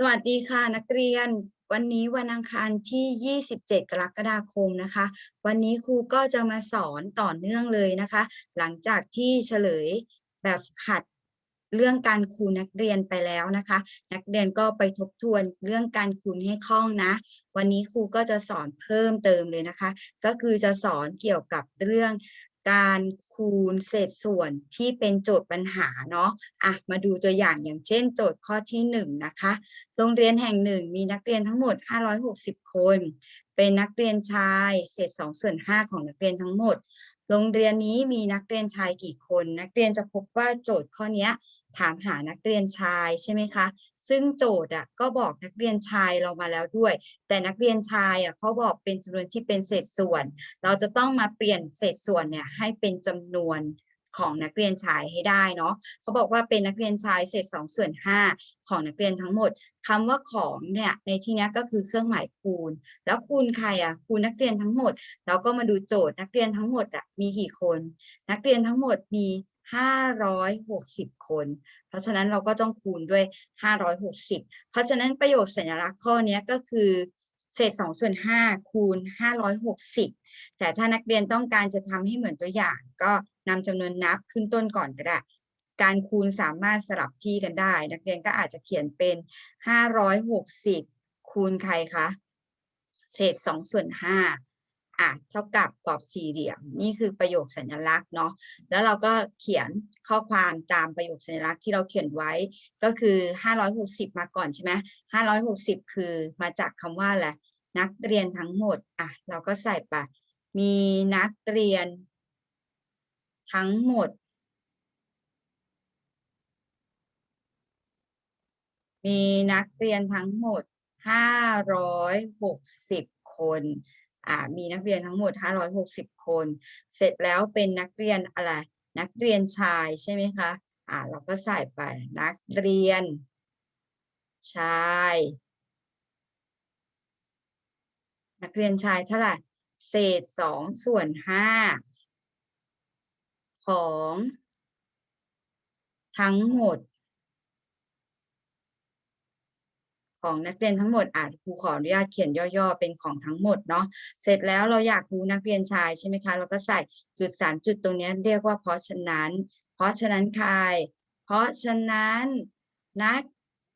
สวัสดีค่ะนักเรียน วันนี้วันอังคารที่ 27 กรกฎาคมนะคะ วันนี้ครูก็จะมาสอนต่อเนื่องเลยนะคะ หลังจากที่เฉลยแบบฝึกหัดเรื่องการคูณนักเรียนไปแล้วนะคะ นักเรียนก็ไปทบทวนเรื่องการคูณให้คล่องนะ วันนี้ครูก็จะสอนเพิ่มเติมเลยนะคะ ก็คือจะสอนเกี่ยวกับเรื่อง การคูณเศษส่วนที่เป็นโจทย์ปัญหาเนาะอะมาดูตัวอย่างอย่างเช่น โจทย์ข้อที่หนึ่งนะคะ โรงเรียนแห่งหนึ่งมีนักเรียนทั้งหมด 560 คน เป็นนักเรียนชายเศษ2ส่วน5ของนักเรียนทั้งหมด โรงเรียนนี้มีนักเรียนชายกี่คน นักเรียนจะพบว่าโจทย์ข้อนี้ ถามหานักเรียนชายใช่ไหมคะ ซึ่งโจทย์อะก็บอกนักเรียนชายเรามาแล้วด้วย แต่นักเรียนชายอะเขาบอกเป็นจำนวนที่เป็นเศษส่วน เราจะต้องมาเปลี่ยนเศษส่วนเนี่ยให้เป็นจำนวนของนักเรียนชายให้ได้เนาะเขาบอกว่าเป็นนักเรียนชายเศษ2ส่วน5ของนักเรียนทั้งหมดคำว่าของเนี่ยในที่นี้ก็คือเครื่องหมายคูณ แล้วคูณใครอะคูณนักเรียนทั้งหมด เราก็มาดูโจทย์นักเรียนทั้งหมดอะมีกี่คน นักเรียนทั้งหมดมี 560 คน เพราะฉะนั้นเราก็ต้องคูณด้วย 560 เพราะฉะนั้นประโยคสัญลักษณ์ข้อนี้ก็คือเศษ2ส่วน5คูณ 560 แต่ถ้านักเรียนต้องการจะทำให้เหมือนตัวอย่าง ก็นำจำนวนนับขึ้นต้นก่อนก็ได้การคูณสามารถสลับที่กันได้ นักเรียนก็อาจจะเขียนเป็น 560 คูณใครคะ เศษ2ส่วน5 อะเท่ากับกรอบสี่เหลี่ยม นี่คือประโยคสัญลักษณ์เนาะแล้วเราก็เขียนข้อความตามประโยคสัญลักษณ์ที่เราเขียนไว้ก็คือ 560 มาก่อนใช่ไหม560 คือมาจากคำว่าอะไรนักเรียนทั้งหมดอะเราก็ใส่ไปมีนักเรียน ทั้งหมด มีนักเรียนทั้งหมด 560 คนอ่า มีนักเรียนทั้งหมด 560 คน เสร็จแล้วเป็นนักเรียนอะไร นักเรียนชายใช่ไหมคะอ่าเราก็ใส่ไปนักเรียน ชาย นักเรียนชายเท่าไหร่เศษสองส่วนห้าของ ทั้งหมด ของนักเรียนทั้งหมดอานครูขออนุญาตเขียนย่อๆ เป็นของทั้งหมดเนาะเสร็จแล้วเราอยากรู้นักเรียนชายใช่ไหมคะเราก็ใส่จุดสามจุดตรงนี้เรียกว่าเพราะฉะนั้น เพราะฉะนั้นใครเพราะฉะนั้นนัก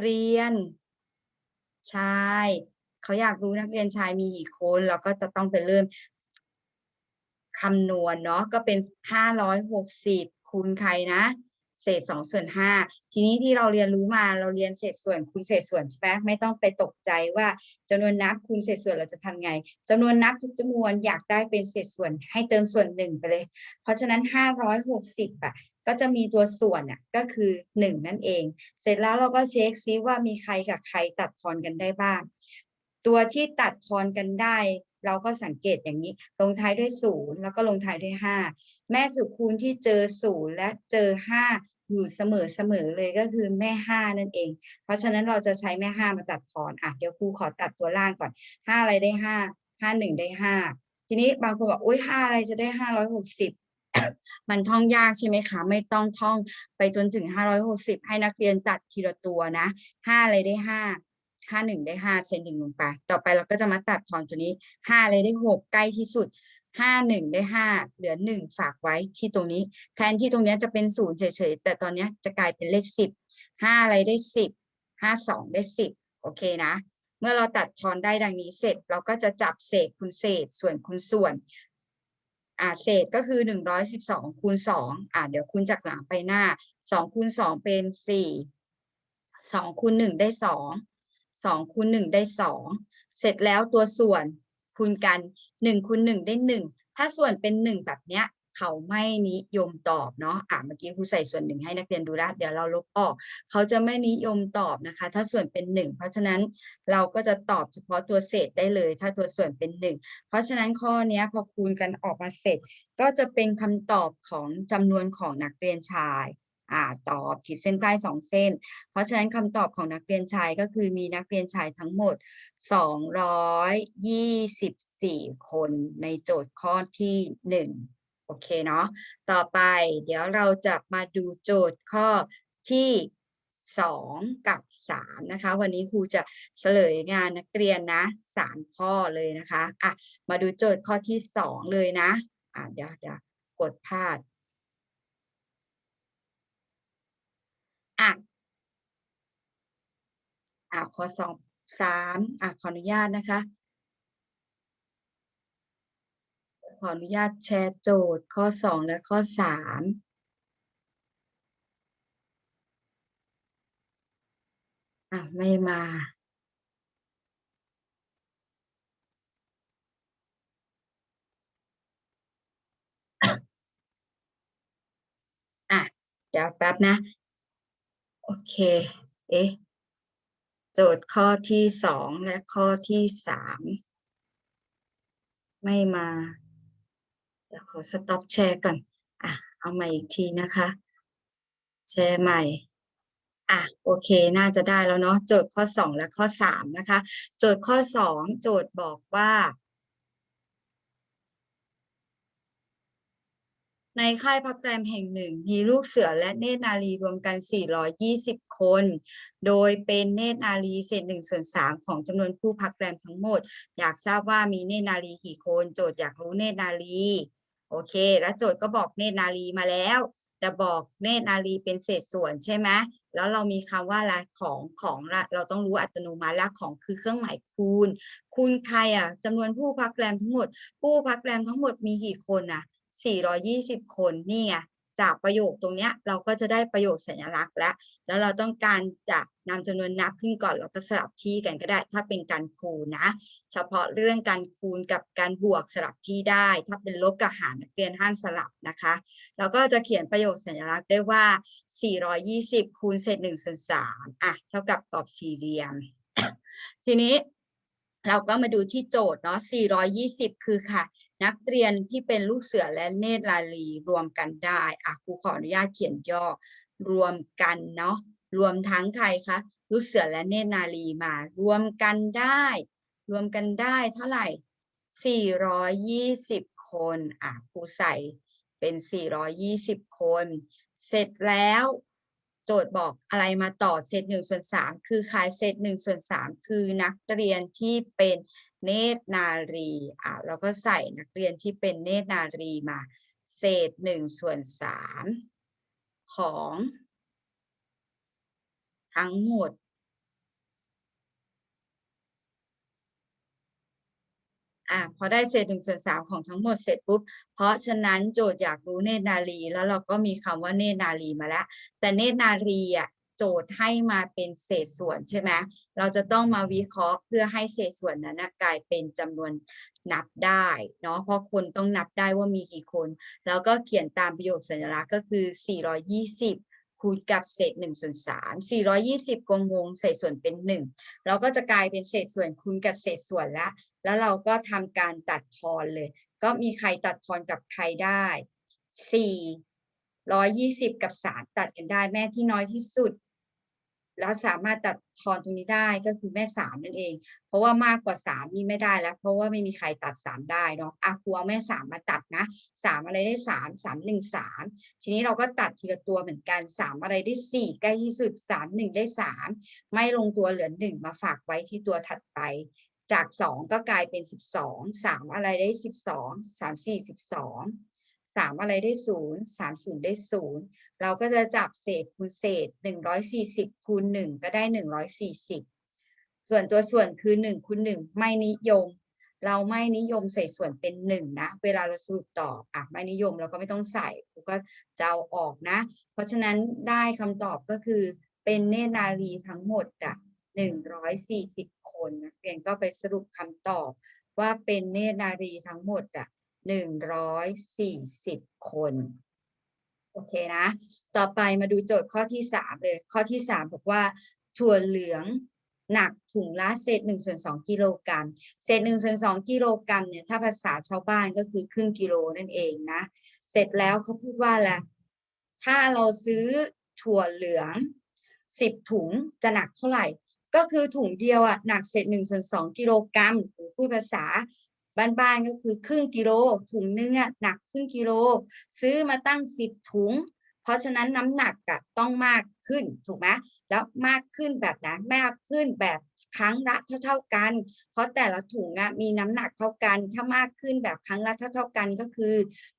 เรียนชายเขาอยากรู้นักเรียนชายมีกี่คนเราก็จะต้องไปเริ่มคำนวณเนาะก็เป็นห้าร้อยหกสิบคูณใครนะ เศษสองส่วนห้าทีนี้ที่เราเรียนรู้มาเราเรียนเศษส่วนคูณเศษส่วนใช่ไหมไม่ต้องไปตกใจว่าจำนวนนับคูณเศษส่วนเราจะทำไงจำนวนนับทุกจำนวนอยากได้เป็นเศษส่วนให้เติมส่วนหนึ่งไปเลย เพราะฉะนั้นห้าร้อยหกสิบอะก็จะมีตัวส่วนอะก็คือหนึ่งนั่นเอง เสร็จแล้วเราก็เช็คซิว่ามีใครกับใครตัดทอนกันได้บ้าง ตัวที่ตัดทอนกันได้ เราก็สังเกตอย่างนี้ ลงท้ายด้วยศูนย์แล้วก็ลงท้ายด้วยห้าแม่สุคูณที่เจอศูนย์และเจอห้าอยู่เสมอเสมอเลยก็คือแม่ห้านั่นเอง เพราะฉะนั้นเราจะใช้แม่ห้ามาตัดทอนอะเดี๋ยวครูขอตัดตัวล่างก่อนห้าอะไรได้ห้าห้าหนึ่งได้ห้าทีนี้บางคนบอกอุ้ยห้าอะไรจะได้ห้าร้อยหกสิบมันท่องยากใช่ไหมคะ ไม่ต้องท่องไปจนถึงห้าร้อยหกสิบให้นักเรียนตัดทีละตัวนะห้าอะไรได้ห้า ห้าหนึ่งได้ห้าเซนหนึ่งลงไป ต่อไปเราก็จะมาตัดทอนตัวนี้ห้าอะไรได้หกใกล้ที่สุดห้าหนึ่งได้ห้าเหลือหนึ่งฝากไว้ที่ตรงนี้ แทนที่ตรงนี้จะเป็นศูนย์เฉยๆ แต่ตอนนี้จะกลายเป็นเลขสิบห้าอะไรได้สิบห้าสองได้สิบโอเคนะ เมื่อเราตัดทอนได้ดังนี้เสร็จ เราก็จะจับเศษคูณเศษส่วนคูณส่วนอ่าเศษก็คือหนึ่งร้อยสิบสองคูณสองอ่าเดี๋ยวคูณจากหลังไปหน้าสองคูณสองเป็นสี่สองคูณหนึ่งได้สอง สองคูณหนึ่งได้สองเสร็จแล้วตัวส่วนคูณกันหนึ่งคูณหนึ่งได้หนึ่งถ้าส่วนเป็นหนึ่งแบบเนี้ยเขาไม่นิยมตอบเนาะ อ่าเมื่อกี้ครูใส่ส่วนหนึ่งให้นักเรียนดูแล้ว เดี๋ยวเราลบออก เขาจะไม่นิยมตอบนะคะ ถ้าส่วนเป็นหนึ่ง เพราะฉะนั้นเราก็จะตอบเฉพาะตัวเศษได้เลย ถ้าตัวส่วนเป็นหนึ่ง เพราะฉะนั้นข้อนี้พอคูณกันออกมาเสร็จ ก็จะเป็นคำตอบของจำนวนของนักเรียนชาย อ่าตอบขีดเส้นใต้สองเส้น เพราะฉะนั้นคำตอบของนักเรียนชายก็คือมีนักเรียนชายทั้งหมด 224 คนในโจทย์ข้อที่ 1 โอเคเนาะต่อไปเดี๋ยวเราจะมาดูโจทย์ข้อที่สองกับสามนะคะ วันนี้ครูจะเฉลยงานนักเรียนนะสามข้อเลยนะคะอะมาดูโจทย์ข้อที่สองเลยนะอะเดี๋ยวเดี๋ยวกดพลาด อะอะข้อสองสามอะขออนุญาตนะคะ ขออนุญาตแชร์โจทย์ข้อสองและข้อสามอะไม่มาอะเดี๋ยวแป๊บนะ โอเค เอ๊ะ โจทย์ข้อที่สองและข้อที่สามไม่มา เดี๋ยวขอสต็อปแชร์ก่อน อะ เอาใหม่อีกทีนะคะ แชร์ใหม่อะโอเคน่าจะได้แล้วเนาะโจทย์ข้อสองและข้อสามนะคะ โจทย์ข้อสองโจทย์บอกว่า ในค่ายพักแรมแห่งหนึ่ง มีลูกเสือและเนตรนารีรวมกัน 420 คน โดยเป็นเนตรนารีเศษหนึ่งส่วนสามของจำนวนผู้พักแรมทั้งหมด อยากทราบว่ามีเนตรนารีกี่คน โจทย์อยากรู้เนตรนารี โอเค แล้วโจทย์ก็บอกเนตรนารีมาแล้ว แต่บอกเนตรนารีเป็นเศษส่วนใช่ไหมแล้วเรามีคำว่าอะของของละเราต้องรู้อัตโนมัติละของคือเครื่องหมายคูณ คูณใครอะจำนวนผู้พักแรมทั้งหมด ผู้พักแรมทั้งหมดมีกี่คนอะ 420 คนนี่ไงจากประโยคตรงเนี้ยเราก็จะได้ประโยคสัญลักษณ์แล้ว แล้วเราต้องการจะนำจำนวนนับขึ้นก่อนเราก็สลับที่กันก็ได้ ถ้าเป็นการคูณนะ เฉพาะเรื่องการคูณกับการบวกสลับที่ได้ ถ้าเป็นลบกับหารนักเรียนห้ามสลับนะคะเราก็จะเขียนประโยคสัญลักษณ์ได้ว่า 420 คูณเศษ1ส่วน3อะเท่ากับกรอบสี่เหลี่ยม ทีนี้เราก็มาดูที่โจทย์เนาะ420 คือค่ะ นักเรียนที่เป็นลูกเสือและเนตรลาลีรวมกันได้อะครูขออนุญาตเขียนย่อรวมกันเนาะรวมทั้งใครคะลูกเสือและเนตรนารีมารวมกันได้ รวมกันได้เท่าไหร่ 420 คนอะครูใส่เป็น 420 คน เสร็จแล้วโจทย์บอกอะไรมาต่อเศษหนึ่งส่วนสามคือใครเศษหนึ่งส่วนสามคือนักเรียนที่เป็น เนตรนารีอะเราก็ใส่นักเรียนที่เป็นเนตรนารีมา เศษหนึ่งส่วนสามของ ทั้งหมด อะพอได้เศษหนึ่งส่วนสามของทั้งหมดเสร็จปุ๊บ เพราะฉะนั้นโจทย์อยากรู้เนตรนารีแล้วเราก็มีคำว่าเนตรนารีมาแล้ว แต่เนตรนารีอะ โจทย์ให้มาเป็นเศษส่วนใช่ไหมเราจะต้องมาวิเคราะห์เพื่อให้เศษส่วนนั้นกลายเป็นจำนวนนับได้เนาะเพราะคนต้องนับได้ว่ามีกี่คน แล้วก็เขียนตามประโยคสัญลักษณ์ก็คือ 420คูณกับเศษ1ส่วน3 420กงวงเศษส่วนเป็น 1 เราก็จะกลายเป็นเศษส่วนคูณกับเศษส่วนละ แล้วเราก็ทำการตัดทอนเลย ก็มีใครตัดทอนกับใครได้สี่ร้อยยี่สิบกับสามตัดกันได้แม่ที่น้อยที่สุด แล้วสามารถตัดทอนตรงนี้ได้ก็คือแม่สามนั่นเอง เพราะว่ามากกว่าสามนี่ไม่ได้แล้ว เพราะว่าไม่มีใครตัดสามได้เนาะอะครูเอาแม่สามมาตัดนะสามอะไรได้สามสามหนึ่งสามทีนี้เราก็ตัดทีละตัวเหมือนกันสามอะไรได้สี่ใกล้ที่สุดสามหนึ่งได้สามไม่ลงตัวเหลือหนึ่งมาฝากไว้ที่ตัวถัดไป จากสองก็กลายเป็นสิบสองสามอะไรได้สิบสองสามสี่สิบสอง สามอะไรได้ศูนย์สามศูนย์ได้ศูนย์เราก็จะจับเศษคูณเศษหนึ่งร้อยสี่สิบคูณหนึ่งก็ได้หนึ่งร้อยสี่สิบส่วนตัวส่วนคือหนึ่งคูณหนึ่งไม่นิยม เราไม่นิยมใส่ส่วนเป็นหนึ่งนะเวลาเราสรุปตออะไม่นิยมเราก็ไม่ต้องใส่ก็จะเอาออกนะ เพราะฉะนั้นได้คำตอบก็คือเป็นเนตรนารีทั้งหมดอะหนึ่งร้อยสี่สิบคนนักเรียนก็ไปสรุปคำตอบว่าเป็นเนตรนารีทั้งหมดอะ หนึ่งร้อยสี่สิบคน โอเคนะ ต่อไปมาดูโจทย์ข้อที่สามเลย ข้อที่สามบอกว่าถั่วเหลืองหนักถุงละเศษหนึ่งส่วนสองกิโลกรัม เศษหนึ่งส่วนสองกิโลกรัมเนี่ยถ้าภาษาชาวบ้านก็คือครึ่งกิโลนั่นเองนะ เสร็จแล้วเขาพูดว่าอะถ้าเราซื้อถั่วเหลืองสิบถุงจะหนักเท่าไหร่ ก็คือถุงเดียวอะหนักเศษหนึ่งส่วนสองกิโลกรัมหรือพูดภาษา บ้านๆก็คือครึ่งกิโล ถุงนึงอะหนักครึ่งกิโล ซื้อมาตั้งสิบถุง เพราะฉะนั้นน้ำหนักอะต้องมากขึ้นถูกไหมแล้วมากขึ้นแบบไหนมากขึ้นแบบครั้งละเท่า ๆกัน เพราะแต่ละถุงอะมีน้ำหนักเท่ากัน ถ้ามากขึ้นแบบครั้งละเท่า ๆกันก็คือ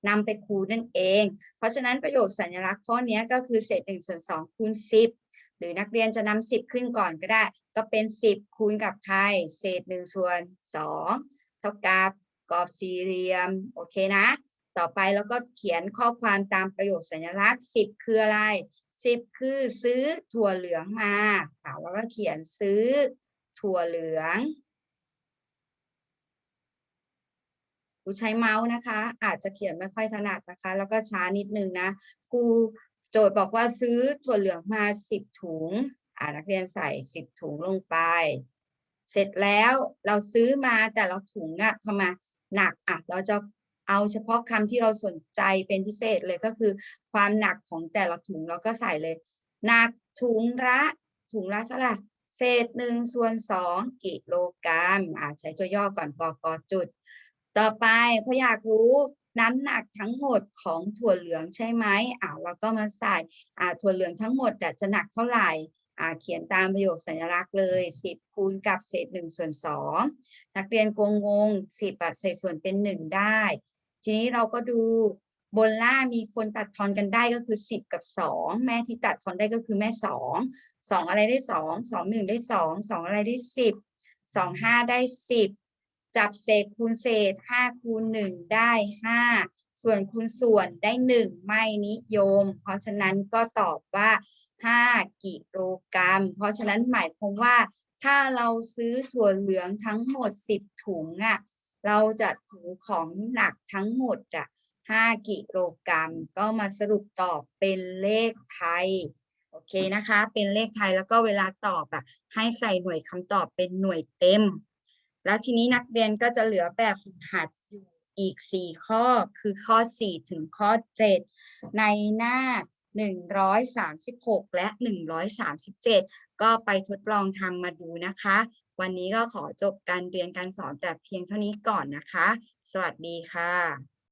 นำไปคูณนั่นเอง เพราะฉะนั้นประโยคสัญลักษณ์ข้อนี้ก็คือเศษหนึ่งส่วนสองคูณสิบหรือนักเรียนจะนำสิบขึ้นก่อนก็ได้ ก็เป็นสิบคูณกับใครเศษหนึ่งส่วนสอง ท่ากับกรอบสี่เหลี่ยมโอเคนะ ต่อไปแล้วก็เขียนข้อความตามประโยคสัญลักษณ์สิบคืออะไรสิบคือซื้อถั่วเหลืองมาค่ะแล้วก็เขียนซื้อถั่วเหลืองครูใช้เมาส์นะคะ อาจจะเขียนไม่ค่อยถนัดนะคะ แล้วก็ช้านิดนึงนะครูโจทย์บอกว่าซื้อถั่วเหลืองมาสิบถุงอ่านักเรียนใส่สิบถุงลงไป เสร็จแล้วเราซื้อมาแต่ละถุงอะทำไมหนักอะเราจะเอาเฉพาะคำที่เราสนใจเป็นพิเศษเลยก็คือ ความหนักของแต่ละถุงเราก็ใส่เลยหนักถุงละถุงละเท่าไหร่เศษหนึ่งส่วนสองกิโลกรัมอ่าใช้ตัวย่อก่อนกอกอจุด ต่อไปเขาอยากรู้น้ำหนักทั้งหมดของถั่วเหลืองใช่ไหมอ่าเราก็มาใส่อ่าถั่วเหลืองทั้งหมดจะหนักเท่าไหร่ เขียนตามประโยคสัญลักษณ์เลยสิบคูณกับเศษหนึ่งส่วนสองนักเรียนกงงงสิบอะเศษส่วนเป็นหนึ่งได้ ทีนี้เราก็ดูบนล่างมีคนตัดทอนกันได้ก็คือสิบกับสองแม่ที่ตัดทอนได้ก็คือแม่สองสองอะไรได้สองสองหนึ่งได้สองสองอะไรได้สิบสองห้าได้สิบจับเศษคูณเศษห้าคูณหนึ่งได้ห้าส่วนคูณส่วนได้หนึ่งไม่นิยม เพราะฉะนั้นก็ตอบว่า 5 กิโลกรัม เพราะฉะนั้นหมายความว่าถ้าเราซื้อถั่วเหลืองทั้งหมด 10 ถุงอะ่ะเราจะถือของหนักทั้งหมดอะ5กิโลกรัม ก็มาสรุปตอบเป็นเลขไทย โอเคนะคะ เป็นเลขไทยแล้วก็เวลาตอบอะให้ใส่หน่วยคำตอบเป็นหน่วยเต็ม แล้วทีนี้นักเรียนก็จะเหลือแบบฝึกหัดอยู่อีก 4 ข้อคือข้อ 4 ถึงข้อ 7 ในหน้า 136 และ 137 ก็ไปทดลองทำมาดูนะคะ วันนี้ก็ขอจบการเรียนการสอนแต่เพียงเท่านี้ก่อนนะคะ สวัสดีค่ะ